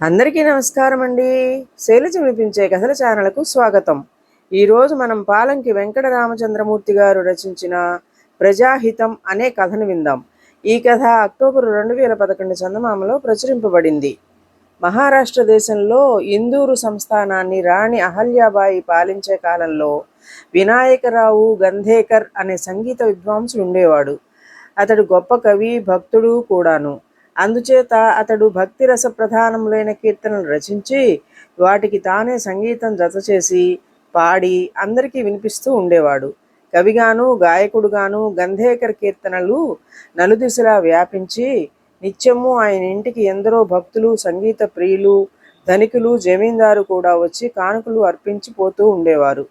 అందరికీ నమస్కారం అండి. శైలజ వినిపించే కథల ఛానల్కు స్వాగతం. ఈరోజు మనం పాలంకి వెంకట రామచంద్రమూర్తి గారు రచించిన ప్రజాహితం అనే కథను విందాం. ఈ కథ అక్టోబర్ రెండు వేల పదకొండు చందమామలో ప్రచురింపబడింది. మహారాష్ట్ర దేశంలో ఇందూరు సంస్థానాన్ని రాణి అహల్యాబాయి పాలించే కాలంలో వినాయకరావు గంధేకర్ అనే సంగీత విద్వాంసుడు ఉండేవాడు. అతడు గొప్ప కవి భక్తుడు కూడాను. అందుచేత అతడు భక్తి రస ప్రధానములైన కీర్తనలు రచించి వాటికి తానే సంగీతం జతచేసి పాడి అందరికీ వినిపిస్తూ ఉండేవాడు. కవిగాను గాయకుడుగాను గంధేకర్ కీర్తనలు నలుదిశలా వ్యాపించి నిత్యము ఆయన ఇంటికి ఎందరో భక్తులు సంగీత ప్రియులు ధనికులు జమీందారు కూడా వచ్చి కానుకలు అర్పించి పోతూ ఉండేవారు.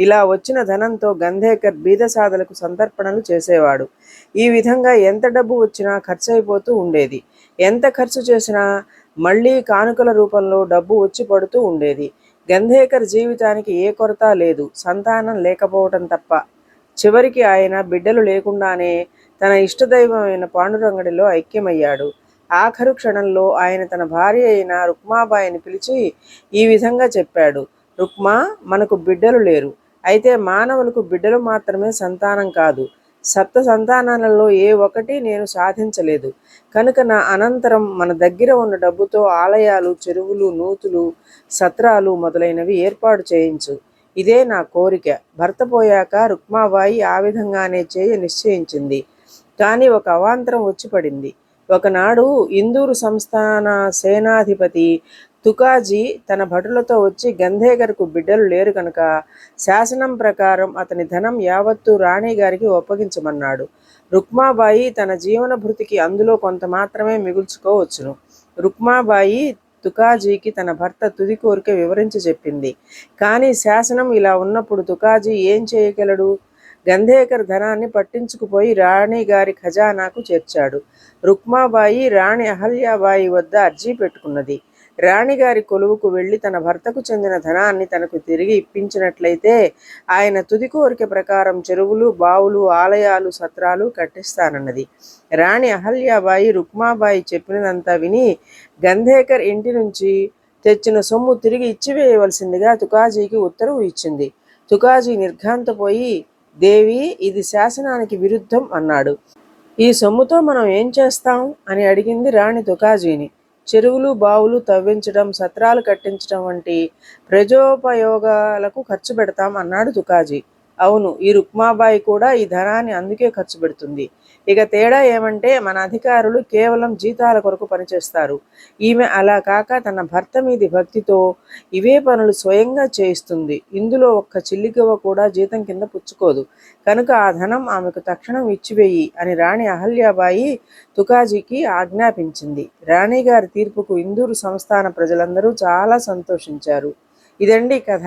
ఇలా వచ్చిన ధనంతో గంధేకర్ బీదసాదలకు సంతర్పణలు చేసేవాడు. ఈ విధంగా ఎంత డబ్బు వచ్చినా ఖర్చు అయిపోతూ ఉండేది. ఎంత ఖర్చు చేసినా మళ్ళీ కానుకల రూపంలో డబ్బు వచ్చి పడుతూ ఉండేది. గంధేకర్ జీవితానికి ఏ కొరత లేదు. సంతానం లేకపోవటం తప్ప. చివరికి ఆయన బిడ్డలు లేకుండానే తన ఇష్టదైవమైన పాండురంగడిలో ఐక్యమయ్యాడు. ఆఖరు క్షణంలో ఆయన తన భార్య అయిన రుక్మాబాయిని పిలిచి ఈ విధంగా చెప్పాడు. రుక్మా మనకు బిడ్డలు లేరు. అయితే మానవులకు బిడ్డలు మాత్రమే సంతానం కాదు. సప్త సంతానాలలో ఏ ఒక్కటి నేను సాధించలేదు. కనుక నా అనంతరం మన దగ్గర ఉన్న డబ్బుతో ఆలయాలు చెరువులు నూతులు సత్రాలు మొదలైనవి ఏర్పాటు చేయించు. ఇదే నా కోరిక. భర్త పోయాక రుక్మాబాయి ఆ విధంగానే చేయ నిశ్చయించింది. కానీ ఒక అవాంతరం వచ్చి పడింది. ఒకనాడు ఇందూరు సంస్థాన సేనాధిపతి తుకాజీ తన భటులతో వచ్చి గంధేగర్కు బిడ్డలు లేరు కనుక శాసనం ప్రకారం అతని ధనం యావత్తు రాణి గారికి ఒప్పగించమన్నాడు. రుక్మాబాయి తన జీవన భృతికి అందులో కొంత మాత్రమే మిగుల్చుకోవచ్చును. రుక్మాబాయి తుకాజీకి తన భర్త తుది కోరిక వివరించి చెప్పింది. కానీ శాసనం ఇలా ఉన్నప్పుడు తుకాజీ ఏం చేయగలడు? గంధేకర్ ధనాన్ని పట్టించుకుపోయి రాణి గారి ఖజానాకు చేర్చాడు. రుక్మాబాయి రాణి అహల్యాబాయి వద్ద అర్జీ పెట్టుకున్నది. రాణిగారి కొలువుకు వెళ్ళి తన భర్తకు చెందిన ధనాన్ని తనకు తిరిగి ఇప్పించినట్లయితే ఆయన తుది కోరిక ప్రకారం చెరువులు బావులు ఆలయాలు సత్రాలు కట్టిస్తానన్నది. రాణి అహల్యాబాయి రుక్మాబాయి చెప్పినదంతా విని గంధేకర్ ఇంటి నుంచి తెచ్చిన సొమ్ము తిరిగి ఇచ్చివేయవలసిందిగా తుకాజీకి ఉత్తర్వు ఇచ్చింది. తుకాజీ నిర్ఘాంతపోయి దేవి ఇది శాసనానికి విరుద్ధం అన్నాడు. ఈ సొమ్ముతో మనం ఏం చేస్తాం? అని అడిగింది రాణి తుకాజీని. చెరువులు బావులు తవ్వించడం సత్రాలు కట్టించడం వంటి ప్రజోపయోగాలకు ఖర్చు పెడతాం అన్నాడు తుకాజీ అవును ఈ రుక్మాబాయి కూడా ఈ ధనాన్ని అందుకే ఖర్చు పెడుతుంది. ఇక తేడా ఏమంటే మన అధికారులు కేవలం జీతాల కొరకు పనిచేస్తారు. ఈమె అలా కాక తన భర్త మీది భక్తితో ఇవే పనులు స్వయంగా చేయిస్తుంది. ఇందులో ఒక్క చిల్లిగవ్వ కూడా జీతం కింద పుచ్చుకోదు. కనుక ఆ ధనం ఆమెకు తక్షణం ఇచ్చివేయి అని రాణి అహల్యాబాయి తుకాజీకి ఆజ్ఞాపించింది. రాణిగారి తీర్పుకు ఇందూరు సంస్థాన ప్రజలందరూ చాలా సంతోషించారు. ఇదండి కథ.